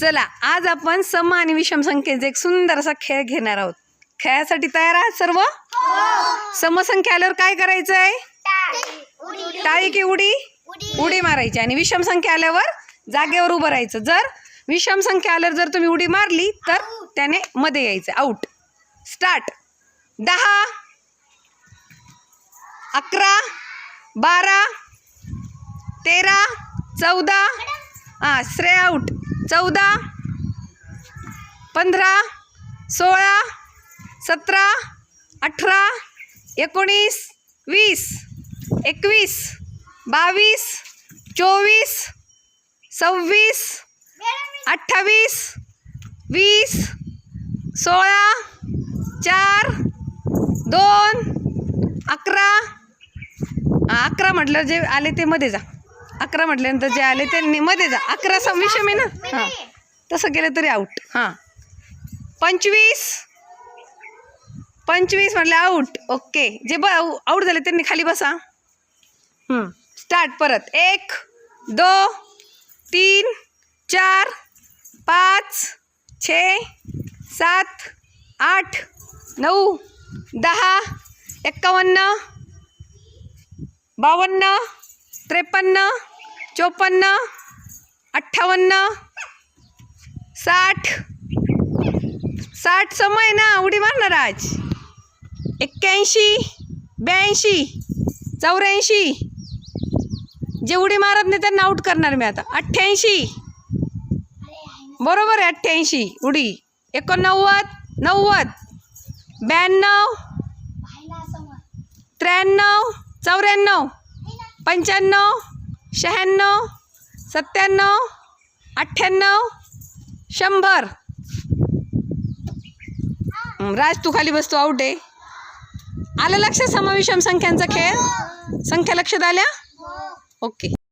चला आज आपण सम आणि विषम संख्येचा एक सुंदर असा खेळ घेणार आहोत. खेळासाठी तयार आहात सर्व? समसंख्या आल्यावर काय करायचं आहे टाळी की उडी? उडी. मारायची. आणि विषम संख्या आल्यावर जागेवर उभं राहायचं. जर विषम संख्या आल्यावर जर तुम्ही उडी मारली तर त्याने मध्ये यायचं. आऊट स्टार्ट दहा अकरा बारा तेरा चौदा. हां श्रेय आऊट चौदा पंधरा सोळा सतरा अठरा एकोणीस वीस एकवीस बावीस चोवीस सव्वीस अठ्ठावीस वीस सोळा चार दोन अकरा. अकरा म्हटलं जे आले ते मध्ये जा. अकरा म्हटल्यानंतर जे आले ते नि- मध्ये जा. अकरा सा विषम आहे ना? हां. तसं केलं तरी आऊट हां. पंचवीस. पंचवीस म्हटलं आऊट ओके. जे ब आऊट झाले त्यांनी खाली बसा. स्टार्ट परत. एक दो तीन चार पाच छे सात आठ नऊ दहा एक्कावन्न बावन्न त्रेपन्न चोपन्न अठ्ठावन्न साठ. साठ समय ना उडी मारणार आज. एक्क्याऐंशी ब्याऐंशी चौऱ्याऐंशी. जे उडी मारत नाही त्यांना आऊट करणार मी आता. अठ्ठ्याऐंशी. बरोबर आहे अठ्ठ्याऐंशी उडी. एकोणनव्वद नव्वद. ब्याण्णव. त्र्याण्णव चौऱ्याण्णव. पंच्याण्णव शहाण्णव सत्त्याण्णव अठ्ठ्याण्णव शंभर. हं, राज तू खाली बसतो आऊट आहे. आलं लक्षात समविषम संख्यांचा खेळ? संख्या लक्षात आल्या? ओके